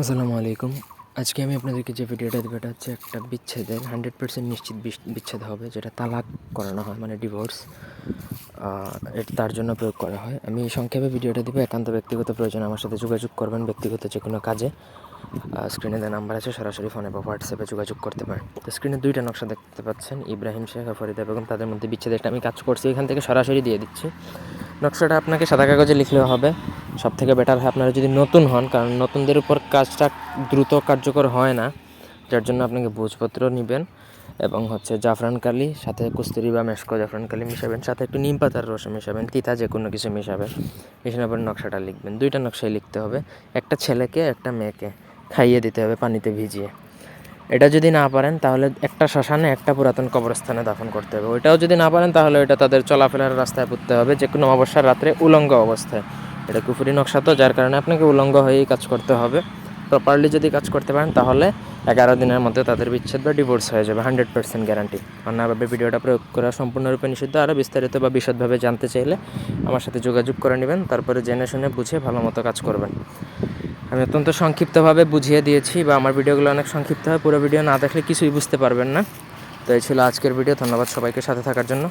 আসসালামু আলাইকুম। আজকে আমি আপনাদেরকে যে ভিডিওটা দেবো, এটা হচ্ছে একটা বিচ্ছেদের, হান্ড্রেড পার্সেন্ট নিশ্চিত বিচ্ছেদ হবে, যেটা তালাক করানো হয় মানে ডিভোর্স এটা তার জন্য প্রয়োগ করা হয়। আমি সংক্ষেপে ভিডিওটা দেবো, একান্ত ব্যক্তিগত প্রয়োজন, আমার সাথে যোগাযোগ করবেন ব্যক্তিগত যে কোনো কাজে। স্ক্রিনে যে নাম্বার আছে, সরাসরি ফোনে বা হোয়াটসঅ্যাপে যোগাযোগ করতে পারেন। তো স্ক্রিনে দুইটা নকশা দেখতে পাচ্ছেন, ইব্রাহিম শেখ আর ফরিদা বেগম, তাদের মধ্যে বিচ্ছেদ একটা আমি কাজ করছি, এখান থেকে সরাসরি দিয়ে দিচ্ছি। নকশাটা আপনাকে সাদা কাগজে লিখলেও হবে। সব থেকে বেটার হয় আপনারা যদি নতুন হন, কারণ নতুনদের উপর কাজটা দ্রুত কার্যকর হয় না, যার জন্য আপনাকে ভোজপত্র নেবেন এবং হচ্ছে জাফরান কালি, সাথে কুস্তুরি বা মেশকো জাফরান কালি মিশাবেন, সাথে একটু নিম পাতার রস মেশাবেন, তিতা যে কোনো কিছু মেশাবেন মিশানোর পর নকশাটা লিখবেন। দুইটা নকশাই লিখতে হবে, একটা ছেলেকে, একটা মেয়েকে, খাইয়ে দিতে হবে পানিতে ভিজিয়ে। এটা যদি না পারেন, তাহলে একটা শ্মশানে, একটা পুরাতন কবরস্থানে দাফন করতে হবে। ওইটাও যদি না পারেন, তাহলে ওইটা তাদের চলাফেরার রাস্তায় পুঁততে হবে যে কোনো অবসর রাত্রে উলঙ্গ অবস্থায়। এটা কুফুরি নকশা তো, যার কারণে আপনাকে উলঙ্গ হয়েই কাজ করতে হবে। প্রপারলি যদি কাজ করতে পারেন, তাহলে এগারো দিনের মধ্যে তাদের বিচ্ছেদ বা ডিভোর্স হয়ে যাবে হান্ড্রেড পার্সেন্ট গ্যারান্টি অন্যভাবে ভিডিওটা প্রয়োগ করা সম্পূর্ণরূপে নিষিদ্ধ। আরও বিস্তারিত বা বিশদভাবে জানতে চাইলে আমার সাথে যোগাযোগ করে নেবেন, তারপরে জেনে শুনে বুঝে ভালো মতো কাজ করবেন। আমি অত্যন্ত সংক্ষিপ্তভাবে বুঝিয়ে দিয়েছি বা আমার ভিডিওগুলো অনেক সংক্ষিপ্ত হয়, পুরো ভিডিও না দেখলে কিছুই বুঝতে পারবেন না। তো এই ছিল আজকের ভিডিও, ধন্যবাদ সবাইকে সাথে থাকার জন্য।